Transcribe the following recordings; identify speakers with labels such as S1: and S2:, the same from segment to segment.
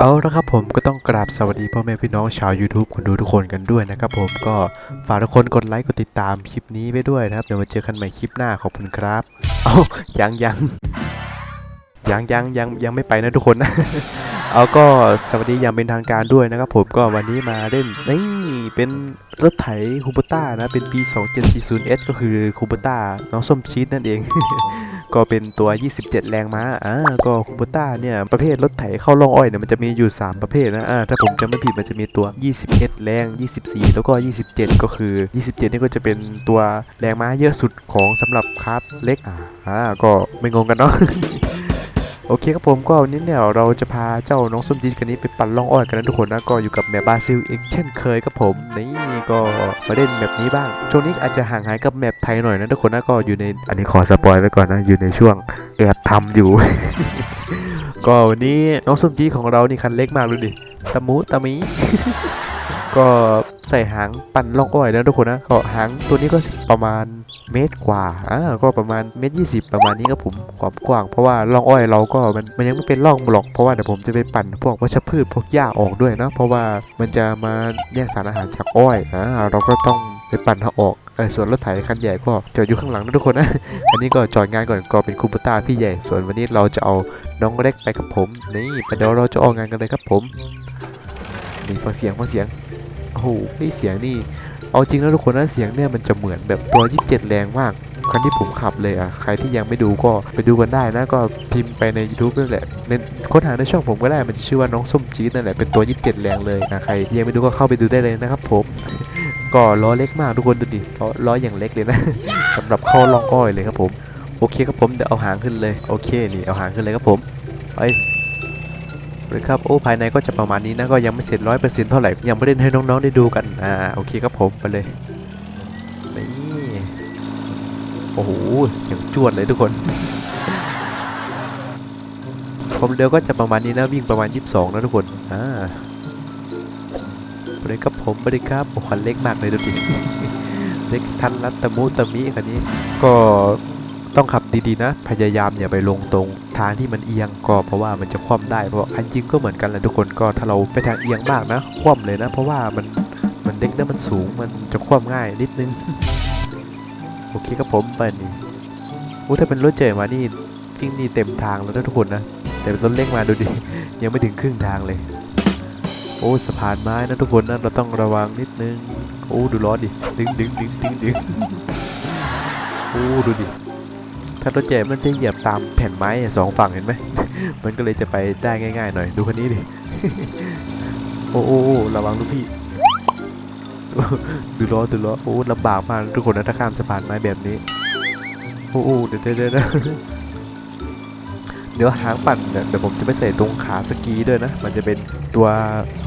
S1: เอาละครับผมก็ต้องกราบสวัสดีพ่อแม่พี่น้องชาว YouTube คนดูทุกคนกันด้วยนะครับผมก็ฝากทุกคนกดไลค์กดติดตามคลิปนี้ไปด้วยนะครับ เดี๋ยวมาเจอกันใหม่คลิปหน้าขอบคุณครับ เอายังยังยังยังยังยังไม่ไปนะทุกคนนะเอาก็สวัสดีอย่างเป็นทางการด้วยนะครับผมก็วันนี้มาเล่นนี่เป็นรถไถคูปต้านะเป็นปี 2740S ก็คือคูปต้าน้องส้มชีสนั่นเอง ก็เป็นตัว 27 แรงม้า อ่า ก็คูปต้าเนี่ย ประเภทรถไถเข้าร่องอ้อยเนี่ย มันจะมีอยู่ 3 ประเภทนะ อ่า ถ้าผมจำไม่ผิดมันจะมีตัว21แรง 24 แล้วก็ 27 ก็คือ 27 นี่ก็จะเป็นตัวแรงม้าเยอะสุดของสำหรับคาร์บเล็ก อ่าอ่าก็ไม่งงกันเนาะ โอเคครับผมก็วันนี้เนี่ยเราจะพาเจ้าน้องส้มจีนกันนี้ไปปั่นล่องอ้อยกันนะทุกคนนะก็อยู่กับแมปบราซิลอีกเช่นเคยครับผมนี่ก็มาเล่นแมปนี้บ้างช่วงนี้อาจจะห่างหายกับแมปไทยหน่อยนะทุกคนนะก็อยู่ในอันนี้ขอสปอยไว้ก่อนนะอยู่ในช่วงแอบทำอยู่ ก็วันนี้น้องส้มจีของเรานี่คันเล็กมากดูดิตะมูตะมีก็ ใส่หางปั่นล่องอ้อยนะทุกคนนะก็หางตัวนี้ก็ประมาณเมตรกว่าอ่าก็ประมาณเมตรยี่สิบประมาณนี้ครับผมความกว้างเพราะว่าล่องอ้อยเราก็มันมันยังไม่เป็นร่องหรอกเพราะว่าเดี๋ยวผมจะไปปั่นพวกวัชพืชพวกหญ้าออกด้วยนะเพราะว่ามันจะมาแยกสารอาหารจากอ้อยอ่าเราก็ต้องไปปั่นเอาออกส่วนรถไถคันใหญ่ก็จอดอยู่ข้างหลังนะทุกคนนะ อันนี้ก็จอดงานก่อนก็เป็นคูปต้าพี่ใหญ่ ส่วนวันนี้เราจะเอาน้องเล็กไปกับผม นี่ไปเดี๋ยวเราจะออกงานกันเลยครับผม นี่ฟังเสียงฟังเสียง โอ้โหเสียงนี่ เอาจริงแล้วทุกคนนะเสียงเนี่ยมันจะเหมือนแบบตัว 27 แรงมากคันที่ผมขับเลยอะ ใครที่ยังไม่ดูก็ไปดูกันได้นะ ก็พิมพ์ไปใน YouTube นั่นแหละในค้นหาในช่องผมก็ได้ มันจะชื่อว่าน้องส้มจี๊ดนั่นแหละ เป็นตัว 27 แรงเลยนะ ใครยังไม่ดูก็เข้าไปดูได้เลยนะครับผม ก็ล้อเล็กมากทุกคนดูดิล้อล้ออย่างเล็กเลยนะสำหรับเข้าล่องอ้อยเลยครับผม โอเคครับผม เดี๋ยวเอาหางขึ้นเลย โอเค นี่เอาหางขึ้นเลยครับผม ไป เลยครับโอ้ภายในก็จะประมาณนี้นะก็ยังไม่เสร็จร้อยเปอร์เซ็นต์เท่าไหร่ยังไม่ได้ให้น้องๆได้ดูกันอ่าโอเคครับผมไปเลยนี่โอ้โหอย่างจวดเลยทุกคนความเร็วก็จะประมาณนี้นะวิ่งประมาณ 22 นะทุกคนอ่าไปเลยครับผมไปเลยครับโอ้คันเล็กมากเลยดูดิเล็กทันรัตตะมุตะมิคันนี้ ก็ต้องขับดีๆนะ พยายามอย่าไปลงตรง ทางที่มันเอียงก็เพราะว่ามันจะคว่ำได้เพราะคันจริงก็เหมือนกันแหละทุกคนก็ถ้าเราไปทางเอียงมากนะ คว่ำเลยนะ เพราะว่ามันมันเด็กแล้วมันสูงมันจะคว่ำง่ายนิดนึงโอเคครับผมไปนี่โอ้ถ้าเป็นรถเจ๋มานี่วิ่งนี่เต็มทางแล้วนะทุกคนนะแต่เป็นรถเล็กมาดูดิยังไม่ถึงครึ่งทางเลย โอ้สะพานไม้นะทุกคนนะเราต้องระวังนิดนึงโอ้ดูล้อดิดึงดึงดึงดึงดึงโอ้ดูดิ ถ้ารถใหญ่มันจะเหยียบตามแผ่นไม้สองฝั่งเห็นไหม มันก็เลยจะไปได้ง่ายๆหน่อย ดูคันนี้ดิ โอ้โอ้ระวังลูกพี่ ดูล้อดูล้อ โอ้ลำบากมากทุกคนนะถ้าข้ามสะพานไม้แบบนี้ โอ้โอ้เดี๋ยวเดี๋ยวเดี๋ยวเดี๋ยวเดี๋ยวหางปั่นเนี่ยเดี๋ยวผมจะไปใส่ตรงขาสกีด้วยนะ มันจะเป็นตัว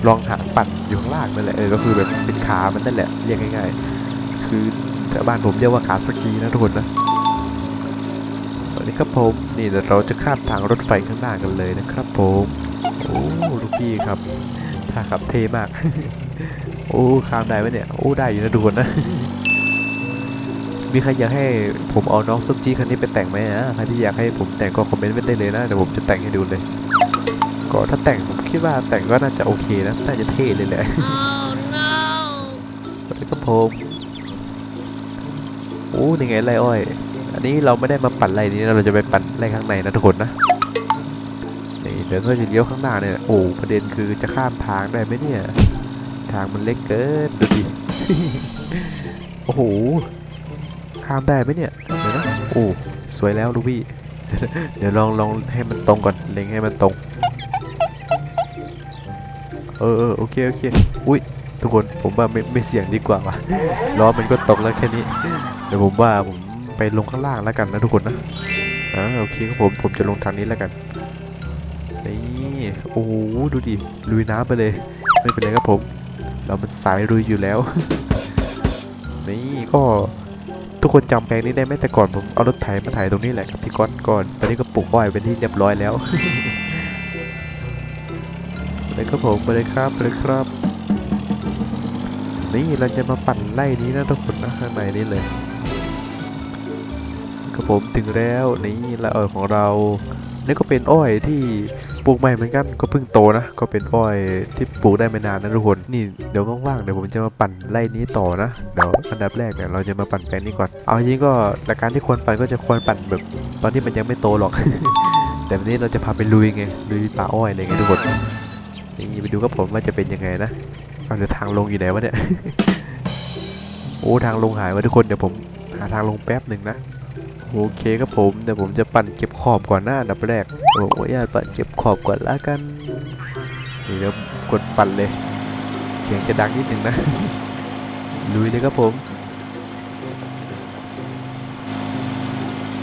S1: รองหางปั่นอยู่ข้างล่างนั่นแหละ เออ ก็คือแบบเป็นขา มันนั่นแหละ เรียกง่าย ๆ คือแถวบ้านผมเรียกว่าขาสกีนะทุกคนนะ สวัสดีครับผมนี่เดี๋ยวเราจะข้ามทางรถไฟข้างหน้ากันเลยนะครับผมโอ้ลูกพี่ครับท่าขับเท่มาก โอ้ข้ามได้ไหมเนี่ยโอ้ได้อยู่นะทุกคนนะมีใครอยากให้ผมเอาน้องซุปจี้คันนี้ไปแต่งไหมนะใครที่อยากให้ผมแต่งก็คอมเมนต์ไว้ได้เลยนะเดี๋ยวผมจะแต่งให้ดูเลย ก็ถ้าแต่งผมคิดว่าแต่งก็น่าจะโอเคนะน่าจะเท่เลยแหละสวัสดีครับผมโอ้นี่ไงไรอ้อย อันนี้เราไม่ได้มาปั่นไรนี้นะเราจะไปปั่นไรข้างในนะทุกคนนะนี่เดี๋ยวก็จะเลี้ยวข้างหน้าเนี่ยโอ้ประเด็นคือจะข้ามทางได้ไหมเนี่ย ทางมันเล็กเกินดูดิโอ้โหข้ามได้ไหมเนี่ยเดี๋ยวนะโอ้สวยแล้วลูกพี่เดี๋ยวลองลองให้มันตรงก่อนเล็งให้มันตรงเออเออโอเคโอเคอุ้ยทุกคนผมว่าไม่ไม่เสี่ยงดีกว่าว่ะล้อมันก็ตกแล้วแค่นี้เดี๋ยวผมว่าผม ไปลงข้างล่างแล้วกันนะทุกคนนะอ่าโอเคครับผมผมจะลงทางนี้แล้วกันนี่โอ้ดูดิลุยน้ำไปเลย ไม่เป็นไรครับผม เรามันสายลุยอยู่แล้ว นี่ก็ทุกคนจำแปลงนี้ได้ไหมแต่ก่อนผมเอารถไถมาไถตรงนี้แหละกับพี่ก๊อตก่อนตอนนี้ก็ปลูกอ้อยเป็นที่เรียบร้อยแล้วไปเลยครับผมไปเลยครับไปเลยครับนี่เราจะมาปั่นไล่นี้นะทุกคนนะข้างในนี้เลย ผมถึงแล้วนี่ละอ้อยของเรานี่ก็เป็นอ้อยที่ปลูกใหม่เหมือนกันก็เพิ่งโตนะ ก็เป็นอ้อยที่ปลูกได้ไม่นานนะทุกคนนี่เดี๋ยวว่างๆเดี๋ยวผมจะมาปั่นไร่นี้ต่อนะเดี๋ยวอันดับแรกเนี่ยเราจะมาปั่นแปลงนี้ก่อนเอาจริงก็แต่การที่ควรปั่นก็จะควรปั่นแบบตอนที่มันยังไม่โตหรอก แต่วันนี้เราจะพาไปลุยไงลุยป่าอ้อยอะไรเงี้ยทุกคนนี่ไปดูกับผมว่าจะเป็นยังไงนะเอาเดี๋ยวทางลงอยู่ไหนวะเนี่ยโอ้ทางลงหายวะทุกคนเดี๋ยวผมหาทางลงแป๊บหนึ่งนะ โอเคครับผมเดี๋ยวผมจะปั่นเก็บขอบก่อนหน้าอันดับแรกผมขออนุญาตปั่นเก็บขอบก่อนละกันนี่เดี๋ยวกดปั่นเลย เสียงจะดังนิดหนึ่งนะลุยเลยครับผม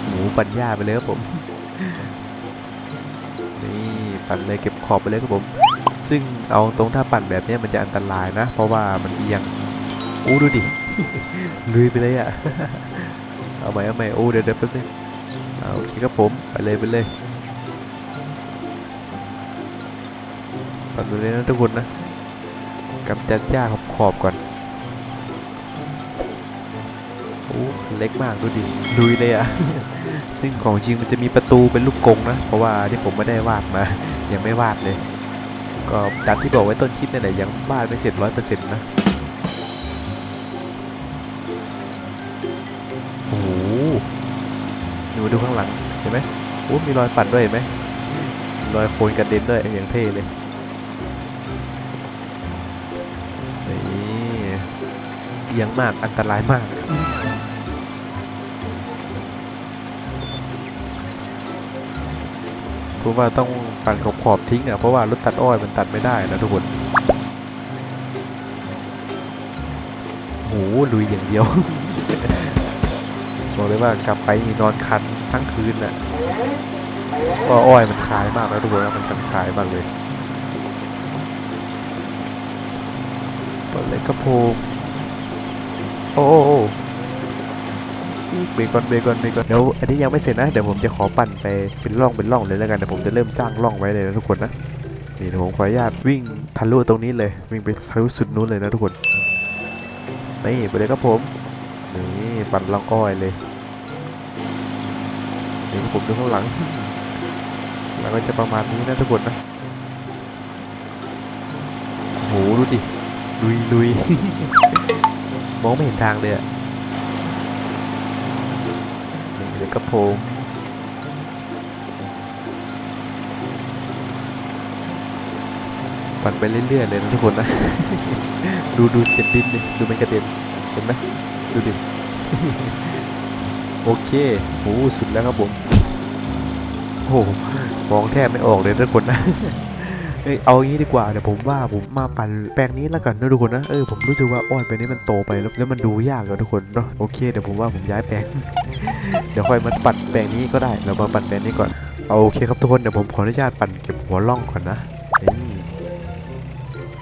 S1: หมูปั่นหญ้าไปเลยครับผมนี่ปั่นเลยเก็บขอบไปเลยครับผม ซึ่งเอาตรงถ้าปั่นแบบนี้มันจะอันตรายนะ เพราะว่ามันเอียงอู้ดูดิลุยไปเลยอะ เอาใหม่เอาใหม่โอ้เดี๋ยวเดี๋ยวแป๊บนึงอ่าโอเคครับผมไปเลยไปเลยปัดไปเลยนะทุกคนนะกำจัดหญ้าขอบขอบก่อนโอ้เล็กมากดูดิลุยเลยอะ ซึ่งของจริงมันจะมีประตูเป็นลูกกงนะ เพราะว่าที่ผมไม่ได้วาดมา ยังไม่วาดเลย ก็ตามที่บอกไว้ต้นคลิปนี่แหละยังวาดไม่เสร็จร้อยเปอร์เซ็นต์นะ ดูดูข้างหลังเห็นไหมโอ้มีรอยปั่นด้วยเห็นไหมรอยโคลนกระเด็นด้วยอย่างเท่เลยนี่เอียงมากอันตรายมากเพราะว่าต้องปั่นขอบขอบทิ้งอะเพราะว่ารถตัดอ้อยมันตัดไม่ได้นะทุกคนโอ้โหลุยอย่างเดียว บอกเลยว่ากลับไปมีนอนคัน ทั้งคืนน่ะเพราะอ้อยมันคลายมากแล้วทุกคนมันมันคายมากเลยเปิดเลยกระโพงโอ้โเบรกก่อนเบรกก่อนเบรกก่อนเดี๋ยวอันนี้ยังไม่เสร็จนะเดี๋ยวผมจะขอปั่นไปเป็นร่องเป็นร่องเลยแล้วกันเดี๋ยวผมจะเริ่มสร้างร่องไว้เลยนะทุกคนนะนี่เดี๋ยวผมขออนุญาตวิ่งทะลุตรงนี้เลยวิ่งไปทะลุสุดนู้นเลยนะทุกคนนี่ไปเลยครับผมนี่ปั่นร่องอ้อยเลย เดี๋ยวผมดูข้างหลัง แล้วก็จะประมาณนี้นะทุกคนนะโหดูดิ ลุยลุยมองไม่เห็นทางเลยอะเดี๋ยวกระโปรงปั่นไปเรื่อยๆเลยนะทุกคนนะ ดูดูเศษดินดิดูมันกระเด็นเห็นไหมดูดิ โอเคโอ้สุดแล้วครับผมโอ้โหมองแทบไม่ออกเลยทุกคนนะเอ้ยเอางี้ดีกว่าเดี๋ยวผมว่าผมมาปั่นแปลงนี้แล้วกันนะทุกคนนะเออผมรู้สึกว่าอ้อยแปลงนี้มันโตไปแล้วแล้วมันดูยากอะทุกคนเนาะโอเคเดี๋ยวผมว่าผมย้ายแปลง เดี๋ยวค่อยมาปั่นแปลงนี้ก็ได้เรามาปั่นแปลงนี้ก่อนเอาโอเคครับทุกคนเดี๋ยวผมขออนุญาตปั่นเก็บหัวล่องก่อนนะนี่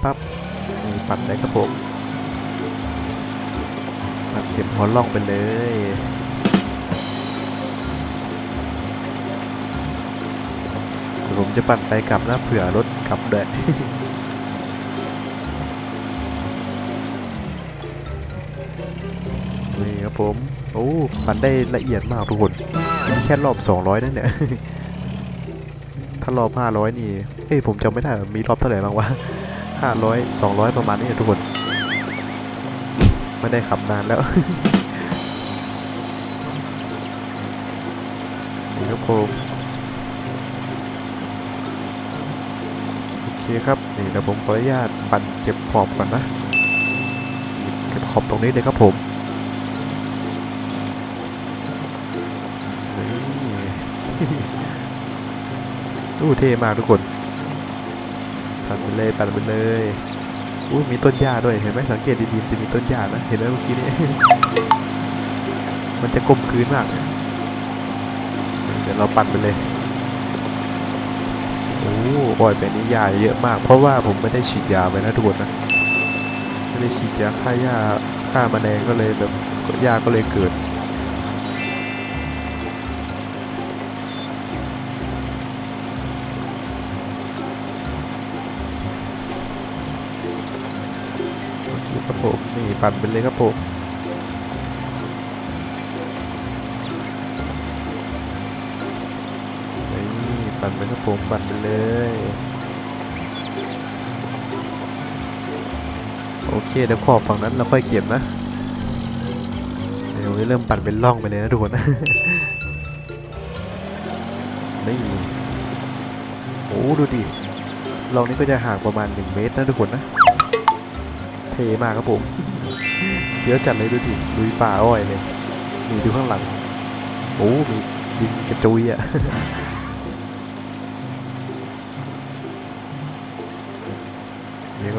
S1: ปั๊บนี่ปั่นได้ครับผมปั่นเก็บหัวล่องไปเลย ผมจะปั่นไปกลับนะเผื่อรถกลับด้วยนี่ครับผม โอ้ ปั่นได้ละเอียดมากทุกคนนี่แค่รอบ 200 นั่นเนี่ยถ้ารอบ 500 นี่ เอ้ยผมจำไม่ได้มีรอบเท่าไหร่บ้างวะ500 200 ประมาณนี้นะทุกคน ไม่ได้ขับนานแล้วนี่ครับผม โอ เคครับนี่เดี๋ยวผมขออนุญาตปั่นเก็บขอบก่อนนะเก็บขอบตรงนี้เลยครับผมนี่ตู้เท่มากทุกคนปั่นไปเลยปั่นไปเลยอุ้มีต้นหญ้าด้วยเห็นไหมสังเกตดีๆจะมีต้นหญ้านะเห็นไหมเมื่อกี้นี้มันจะกลมกลืนมากเดี๋ยวเราปั่นไปเลย บอยเป็นนิยายเยอะมาก เพราะว่าผมไม่ได้ฉีดยาไปนะทุกคนนะไม่ได้ฉีดยาฆ่าหญ้าฆ่าแมลงก็เลยแบบหญ้าก็เลยเกิดครับผมนี่ปั่นไปเลยครับผม ปั่นไปครับผมปั่นไปเลย โอเคเดี๋ยวขอบฝั่งนั้นเราค่อยเก็บนะเดี๋ยวเริ่มปั่นเป็นร่องไปเลยนะทุกคนนี่โอ้ดูดิเรานี่ก็จะห่างประมาณ 1 เมตรนะทุกคนนะ เทมากครับผมเดี๋ยวจัดเลยดูดิลุยป่าอ้อยเลยนี่ดูข้างหลัง โอ้ มีดินกระจุยอะ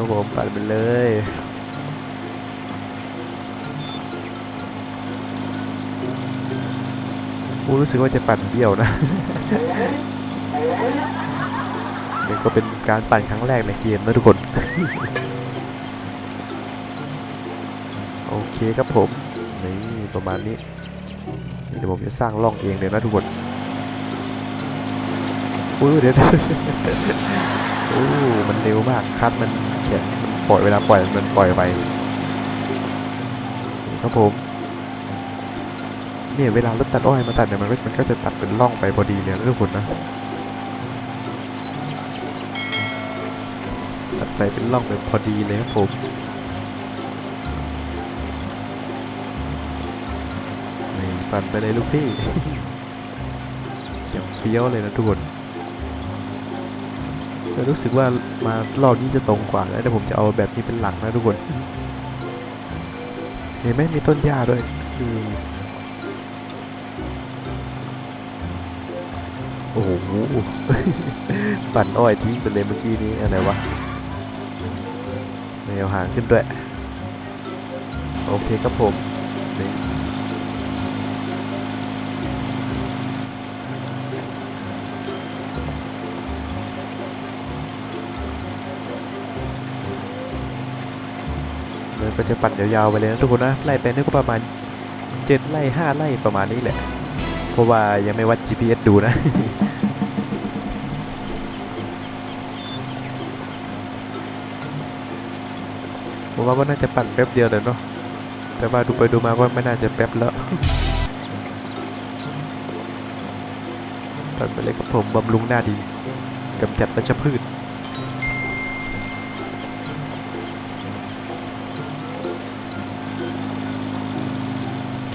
S1: ครับผมปั่นไปเลยโอ้รู้สึกว่าจะปั่นเบี้ยวนะนี่ก็เป็นการปั่นครั้งแรกในเกมนะทุกคน โอเคครับผม นี่ประมาณนี้นี่เดี๋ยวผมจะสร้างร่องเองเลยนะทุกคนอุ้ยเดี๋ยวโอ้ มันเร็วมากคัดมัน แข็งมันปล่อยเวลาปล่อยมันปล่อยไปครับผมเนี่ยเวลารถตัดอ้อยมาตัดเนี่ยมันก็มันก็จะตัดเป็นร่องไปพอดีเลยนะทุกคนนะตัดไปเป็นร่องแบบพอดีเลยครับผมนี่ปั่นไปเลยลูกพี่อย่างเฟี้ยวเลยนะทุกคน รู้สึกว่ามารอบนี้จะตรงกว่าแล้วแต่ผมจะเอาแบบนี้เป็นหลังนะทุกคน เห็นไหมมีต้นหญ้าด้วยอืมโอ้โหปั่นอ้อยทิ้งไปเลยเมื่อกี้นี้อะไรวะไม่เอาหางขึ้นด้วย โอเคครับผม ก็จะปั่นยาวๆไปเลยนะทุกคนนะไล่ไปนี่ก็ประมาณเจ็ดไล่ห้าไล่ประมาณนี้แหละ เพราะว่ายังไม่วัด GPS ดูนะผมว่าก็น่าจะปั่นแป๊บเดียวเลยเนาะแต่ว่าดูไปดูมาก็ไม่น่าจะแป๊บแล้วตัดไปเลยครับผมบำรุงหน้าดินกำจัดวัชพืช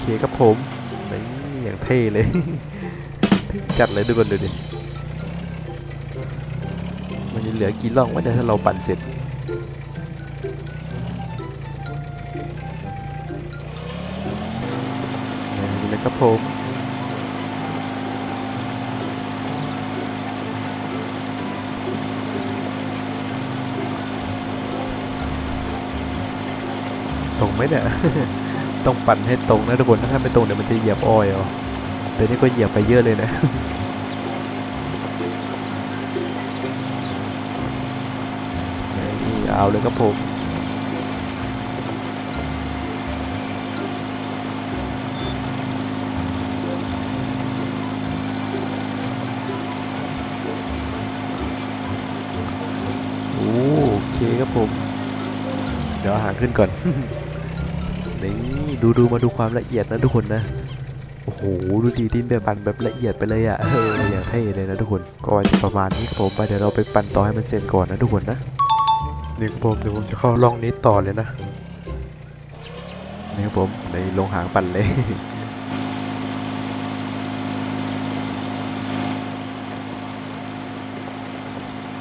S1: คครับผมนี่อย่างเท่เลย จัดเลยทุกคนดูดิ มันจะเหลือกี่ร่องวะเนี่ยถ้าเราปั่นเสร็จนี่เลยครับผมตรงไหมเนี่ย ต้องปั่นให้ตรงนะทุกคน ถ้าไม่ตรงเดี๋ยวมันจะเหยียบอ้อยเอแต่นี่ก็เหยียบไปเยอะเลยนะนี่เอาเลยครับผมโอเคครับผม เดี๋ยวหางขึ้นก่อน นี่ดูดูมาดูความละเอียดนะทุกคนนะโอ้โหดูดีดินแบบปั่นแบบละเอียดไปเลยอะ่ะเอออย่างเท่เลยนะทุกคนก็จะประมาณนี้ครับผมไปเดี๋ยวเราไปปั่นต่อให้มันเสร็จก่อนนะทุกคนนะนี่ครับผมเดี๋ยวผมจะเข้าล่องนี้ต่อเลยนะนี่ครับผมในลงหางปั่นเลย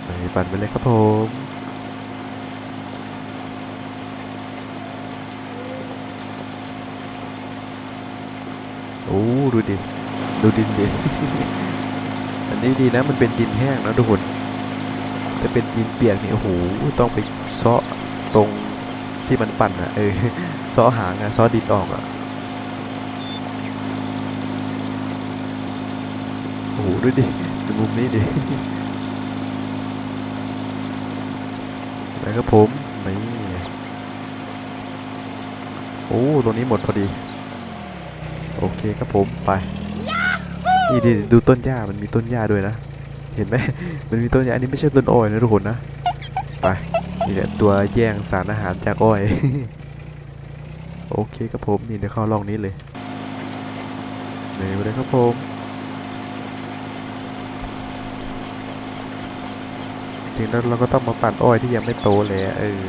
S1: ไปปั่นไปเลยครับผม โอ้ดูดิดูดินดิอันนี้ดีนะมันเป็นดินแห้งนะทุกคนแต่เป็นดินเปียกนี่โอ้โหต้องไปเซาะตรงที่มันปั่นอะเออเซาะหางอะเซาะดินออกอะโอ้โหดูดิดูมุมนี้ดินะครับผมนี่โอ้ตรงนี้หมดพอดี โอเคครับผมไปนี่ดิดูต้นหญ้ามันมีต้นหญ้าด้วยนะ เห็นไหมมันมีต้นหญ้าอันนี้ไม่ใช่ต้นอ้อยนะทุกคนนะไปนี่แหละตัวแย่งสารอาหารจากอ้อย โอเคครับผมนี่เดี๋ยวเข้าลองนี้เลยนี่ไปเลยครับผมจริงแล้วเราก็ต้องมาปั่นอ้อยที่ยังไม่โตเลยอะเออ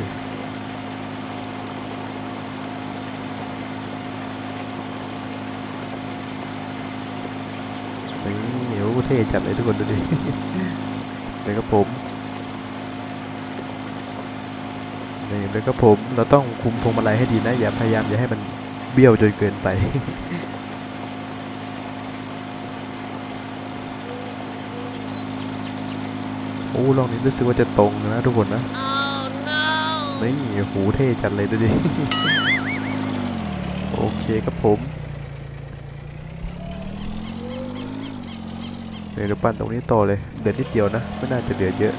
S1: นี่โอ้ เท่จัดเลยทุกคนดูดิเลยครับผมนี่เลยครับผม เราต้องคุมพวงมาลัยให้ดีนะ อย่าพยายามอย่าให้มันเบี้ยวจนเกินไปโอ้ลองนี้รู้สึกว่าจะตรงนะทุกคนนะ นี่หูเท่จัดเลยดูดิ โอเคครับผม เดี๋ยวปั้นตรงนี้ต่อเลยเหลือนิดเดียวนะ ไม่น่าจะเหลือเยอะ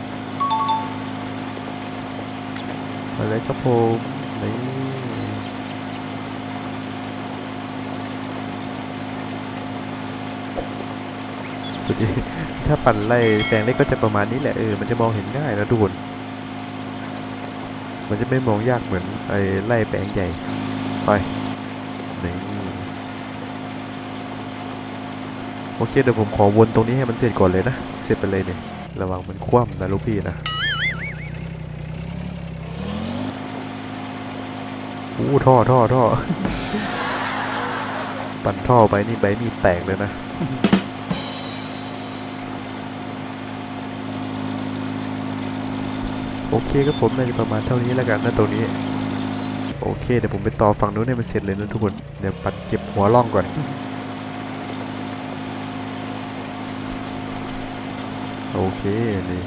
S1: มาเลยครับผมนี่ดูดิถ้าปั่นไล่แปลงเล็กก็จะประมาณนี้แหละเออมันจะมองเห็นง่ายนะทุกคนมันจะไม่มองยากเหมือนไอ้ไล่แปลงใหญ่ไปนี่ โอเคเดี๋ยวผมขอวนตรงนี้ให้มันเสร็จก่อนเลยนะ เสร็จไปเลยเนี่ย ระวังมันคว่ำนะลูกพี่นะอู้ท่อท่อท่อปั่นท่อไปนี่ใบมีแตกเลยนะโอเคครับผมน่าจะประมาณเท่านี้แล้วกันนะตรงนี้ โอเคเดี๋ยวผมไปต่อฝั่งนู้นให้มันเสร็จเลยนะทุกคน เดี๋ยวปัดเก็บหัวล่องก่อน โอเคนี่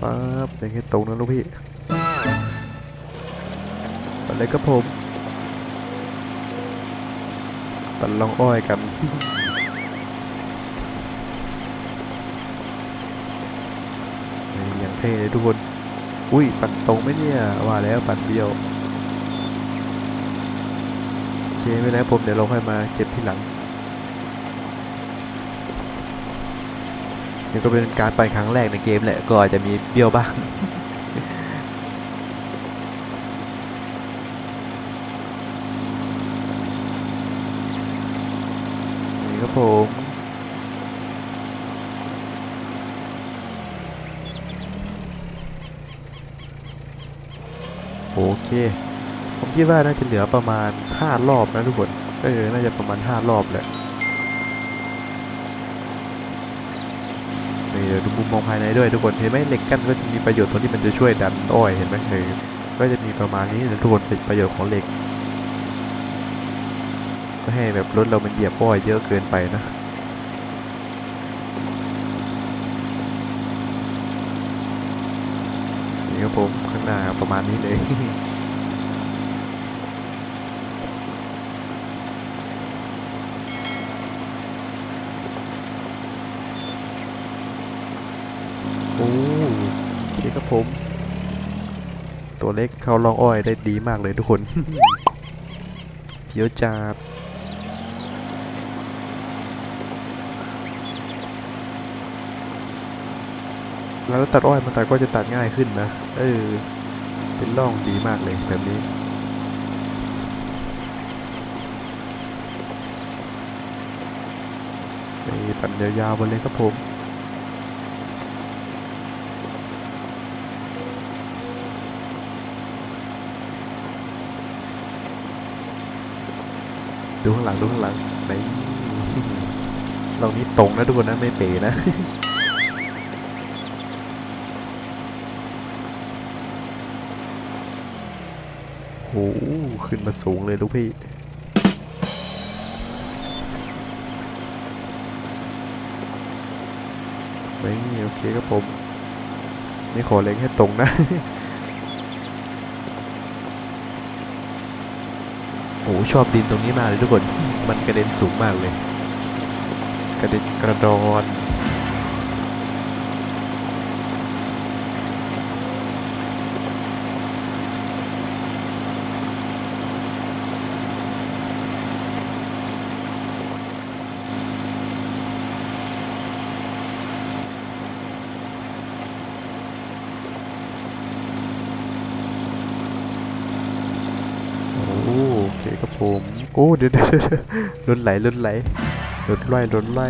S1: ปั๊บยังให้ตรงนะลูกพี่ปัดเลยครับผมปัดลองอ้อยกันอย่างเท่เลยทุกคน อุ้ยปั่นตรงไหมเนี่ย ว่าแล้วปั่นเบี้ยวโอเคไม่แล้วผมเดี๋ยวเราค่อยมาเก็บทีหลัง นี่ก็เป็นการปั่นครั้งแรกในเกมแหละก็อาจจะมีเบี้ยวบ้างนี่ครับผมโอเค ผมคิดว่าน่าจะเหลือประมาณห้ารอบนะทุกคน เออ น่าจะประมาณห้ารอบแหละนี่เดูมุมมองภายในด้วยทุกคนเห็นไหมเหล็กกั้นก็จะมีประโยชน์ตรงที่มันจะช่วยดันอ้อยเห็นไหมเออก็จะมีประมาณนี้นะทุกคนเป็นประโยชน์ของเหล็กไม่ให้แบบรถเรามันเหยียบอ้อยเยอะเกินไปนะนี่ครับผมข้างหน้าประมาณนี้เลย โอ้โอเคครับ ผม ตัวเล็กเข้าลองอ้อยได้ดีมากเลยทุกคนเขียวจัดแล้วตัดอ้อยมันตัดก็จะตัดง่ายขึ้นนะ เออ เป็นร่องดีมากเลยแบบนี้ นี่ปั่นยาวๆไปเลยครับผม ดูข้างหลังดูข้างหลังไหนเรานี้ตรงนะทุกคนนะไม่เป๋นะโหขึ้นมาสูงเลยลูกพี่ไม่โอเคครับผม นี่ขอเล็งให้ตรงนะ อ้ชอบดินตรงนี้มากเลยทุกคน มันกระเด็นสูงมากเลย กระเด็นกระดอน ผมโอ้เดี๋ยวลุนไหลลุนไหลลุนไหลลุนไหล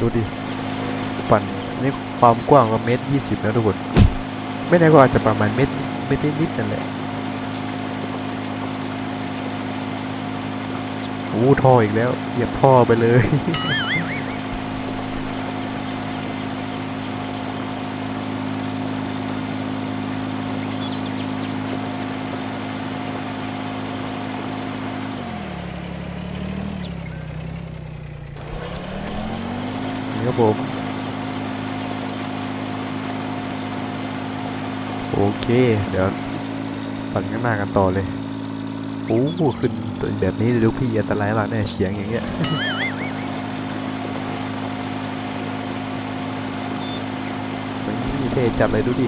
S1: ดูดิ ปั่นนี่ความกว้างประมาณเมตรยี่สิบนะทุกคน ไม่แน่ก็อาจจะประมาณเมตรเมตรนิดนั่นแหละ อ้ท่ออีกแล้วเหยียบท่อไปเลย นี่ครับผมโอเค เดี๋ยวปั่นข้างหน้ากันต่อเลย โอ้โหขึ้นตัวแบบนี้เลยลูกพี่อันตรายมากแน่เฉียงอย่างเงี้ยนี่เท่จัดเลยดูดิ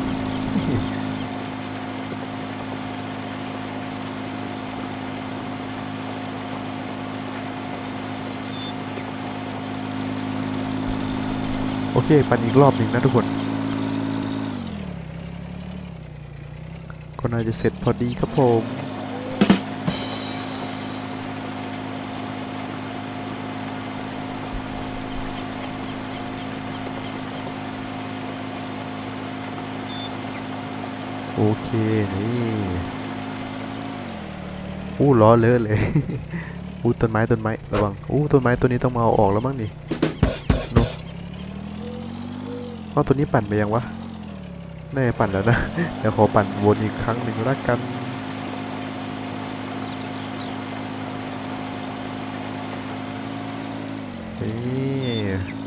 S1: โอเค ปั่นอีกรอบหนึ่งนะทุกคน ก็น่าจะเสร็จพอดีครับผม โอเคนี่อู้ล้อเลอะเลย อู้ต้นไม้ต้นไม้ระวังอู้ต้นไม้ตัวนี้ต้องมาเอาออกแล้วมั้งนี่นอะเอาตัวนี้ปั่นไปยังวะน่าจะปั่นแล้วนะเดี๋ยวขอปั่นวนอีกครั้งหนึ่งละกันนี่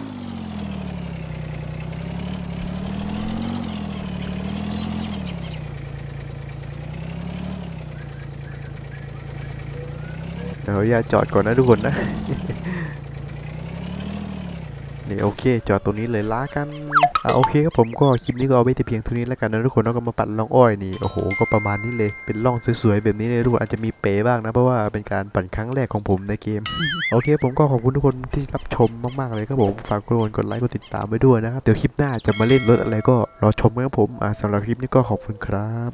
S1: เดี๋ยวอย่าจอดก่อนนะทุกคนนะ นี่โอเค จอดตรงนี้เลยล้ากัน อะโอเคครับผมก็คลิปนี้ก็เอาไว้แต่เพียงเท่านี้แล้วกันนะทุกคนแล้วก็มาปัดล่องอ้อยนี่โอ้โหก็ประมาณนี้เลยเป็นร่องสวยๆแบบนี้เลยทุกคนอาจจะมีเป๋บ้างนะเพราะว่าเป็นการปั่นครั้งแรกของผมในเกม โอเค ผมก็ขอบคุณทุกคนที่รับชมมากๆเลยครับผมฝากทุกคนกดไลค์กดติดตามไว้ด้วยนะครับเดี๋ยวคลิปหน้าจะมาเล่นรถอะไรก็รอชมกันครับผมอะสำหรับคลิปนี้ก็ขอบคุณครับ